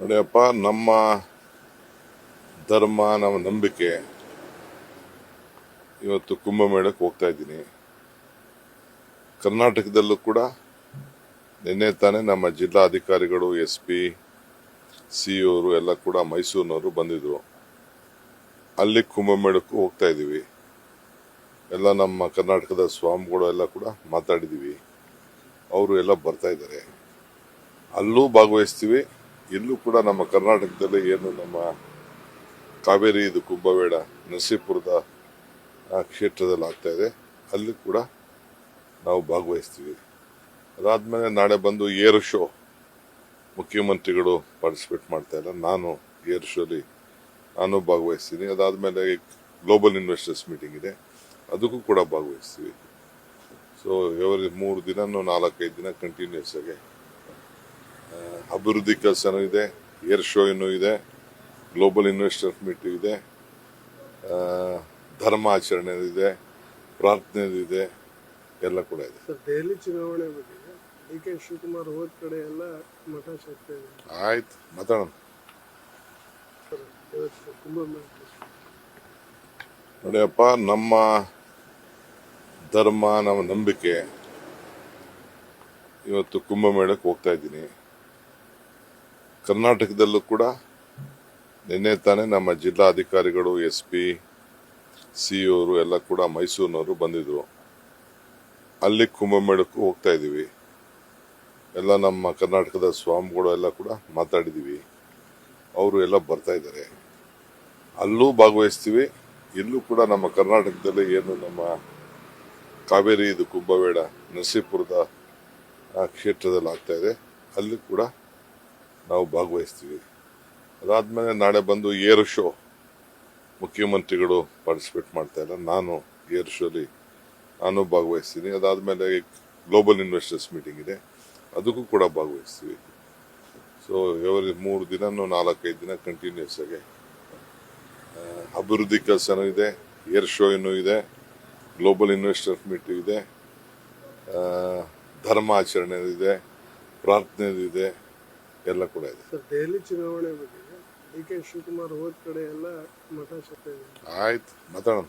ನೋಡಿಯಪ್ಪ, ನಮ್ಮ ಧರ್ಮ, ನಮ್ಮ ನಂಬಿಕೆ ಇವತ್ತು ಕುಂಭಮೇಳಕ್ಕೆ ಹೋಗ್ತಾ ಇದ್ದೀನಿ. ಕರ್ನಾಟಕದಲ್ಲೂ ಕೂಡ ನಿನ್ನೆ ತಾನೇ ನಮ್ಮ ಜಿಲ್ಲಾಧಿಕಾರಿಗಳು ಎಸ್ ಪಿ ಸಿ ಇವರು ಎಲ್ಲ ಕೂಡ ಮೈಸೂರಿನವರು ಬಂದಿದ್ರು. ಅಲ್ಲಿ ಕುಂಭಮೇಳಕ್ಕೂ ಹೋಗ್ತಾ ಇದ್ದೀವಿ. ಎಲ್ಲ ನಮ್ಮ ಕರ್ನಾಟಕದ ಸ್ವಾಮಿಗಳು ಎಲ್ಲ ಕೂಡ ಮಾತಾಡಿದ್ದೀವಿ. ಅವರು ಎಲ್ಲ ಬರ್ತಾ ಇದ್ದಾರೆ. ಅಲ್ಲೂ ಭಾಗವಹಿಸ್ತೀವಿ. ಇಲ್ಲೂ ಕೂಡ ನಮ್ಮ ಕರ್ನಾಟಕದಲ್ಲಿ ಏನು ನಮ್ಮ ಕಾವೇರಿ ಇದು ಕುಂಭವೇಡ ನರಸೀಪುರದ ಕ್ಷೇತ್ರದಲ್ಲಿ ಆಗ್ತಾ ಇದೆ. ಅಲ್ಲಿ ಕೂಡ ನಾವು ಭಾಗವಹಿಸ್ತೀವಿ. ಅದಾದಮೇಲೆ ನಾಳೆ ಬಂದು ಏರ್ ಶೋ ಮುಖ್ಯಮಂತ್ರಿಗಳು ಪಾರ್ಟಿಸಿಪೇಟ್ ಮಾಡ್ತಾ ಇಲ್ಲ. ನಾನು ಏರ್ ಶೋಲಿ ನಾನು ಭಾಗವಹಿಸ್ತೀನಿ. ಅದಾದಮೇಲೆ ಗ್ಲೋಬಲ್ ಇನ್ವೆಸ್ಟರ್ಸ್ ಮೀಟಿಂಗ್ ಇದೆ. ಅದಕ್ಕೂ ಕೂಡ ಭಾಗವಹಿಸ್ತೀವಿ. ಸೊ ಎವರಿ ಮೂರು ದಿನನೂ ನಾಲ್ಕೈದು ದಿನ ಕಂಟಿನ್ಯೂಸ್ ಆಗಿ ಅಭಿವೃದ್ಧಿ ಕೆಲಸನೂ ಇದೆ ಏರ್ ಶೋ ಇನ್ನೂ ಇದೆ ಗ್ಲೋಬಲ್ ಇನ್ವೆಸ್ಟರ್ ಮೀಟ್ ಇದೆ ಧರ್ಮ ಆಚರಣೆ ಇದೆ ಪ್ರಾರ್ಥನೆ ಇದೆ ಎಲ್ಲ ಕೂಡ ಇದೆ. ಸರ್ ದೆಹಲಿ ಚುನಾವಣೆ ಬಗ್ಗೆ ಡಿ ಕೆ ಶಿವಕುಮಾರ್ ಹೋದ ಕಡೆ ಎಲ್ಲ ಮಠ ಶಕ್ತಿ ಆಯ್ತು ಮಾತಾಡೋಣ. ನೋಡಿಯಪ್ಪ ನಮ್ಮ ಧರ್ಮ ನಮ್ಮ ನಂಬಿಕೆ ಇವತ್ತು ಕುಂಭಮೇಳಕ್ಕೆ ಹೋಗ್ತಾ ಇದ್ದೀನಿ. ಕರ್ನಾಟಕದಲ್ಲೂ ಕೂಡ ನಿನ್ನೆ ತಾನೇ ನಮ್ಮ ಜಿಲ್ಲಾಧಿಕಾರಿಗಳು ಎಸ್ ಪಿ ಸಿ ಅವರು ಎಲ್ಲ ಕೂಡ ಮೈಸೂರಿನವರು ಬಂದಿದ್ರು. ಅಲ್ಲಿ ಕುಂಭಮೇಳಕ್ಕೂ ಹೋಗ್ತಾ ಇದ್ದೀವಿ. ಎಲ್ಲ ನಮ್ಮ ಕರ್ನಾಟಕದ ಸ್ವಾಮಿಗಳು ಎಲ್ಲ ಕೂಡ ಮಾತಾಡಿದ್ದೀವಿ. ಅವರು ಎಲ್ಲ ಬರ್ತಾ ಇದ್ದಾರೆ. ಅಲ್ಲೂ ಭಾಗವಹಿಸ್ತೀವಿ. ಇಲ್ಲೂ ಕೂಡ ನಮ್ಮ ಕರ್ನಾಟಕದಲ್ಲಿ ಏನು ನಮ್ಮ ಕಾವೇರಿ ಇದು ಕುಂಭಮೇಳ ನರಸೀಪುರದ ಕ್ಷೇತ್ರದಲ್ಲಿ ಆಗ್ತಾ ಇದೆ. ಅಲ್ಲಿ ಕೂಡ ನಾವು ಭಾಗವಹಿಸ್ತೀವಿ. ಅದಾದಮೇಲೆ ನಾಳೆ ಬಂದು ಏರ್ ಶೋ ಮುಖ್ಯಮಂತ್ರಿಗಳು ಪಾರ್ಟಿಸಿಪೇಟ್ ಮಾಡ್ತಾ ಇಲ್ಲ. ನಾನು ಏರ್ ಶೋಲಿ ನಾನು ಭಾಗವಹಿಸ್ತೀನಿ. ಅದಾದಮೇಲೆ ಗ್ಲೋಬಲ್ ಇನ್ವೆಸ್ಟರ್ಸ್ ಮೀಟಿಂಗ್ ಇದೆ. ಅದಕ್ಕೂ ಕೂಡ ಭಾಗವಹಿಸ್ತೀವಿ. ಸೊ ಎವರಿ ಮೂರು ದಿನನೂ ನಾಲ್ಕೈದು ದಿನ ಕಂಟಿನ್ಯೂಸ್ ಆಗಿ ಅಭಿವೃದ್ಧಿ ಕೆಲಸನೂ ಇದೆ, ಏರ್ ಶೋ ಇನ್ನೂ ಇದೆ ಗ್ಲೋಬಲ್ ಇನ್ವೆಸ್ಟರ್ಸ್ ಮೀಟಿಂಗ್ ಇದೆ ಧರ್ಮ ಆಚರಣೆ ಇದೆ ಪ್ರಾರ್ಥನೆ ಇದೆ. ಎಲ್ಲ ಕೂಡ ಇದೆ. ಸರ್ ದೆಹಲಿ ಚುನಾವಣೆ ಬಗ್ಗೆ ಡಿ ಕೆ ಶಿವಕುಮಾರ್ ಹೋದ ಕಡೆ ಎಲ್ಲ ಮತ ಆಯ್ತು ಮಾತಾಡೋಣ.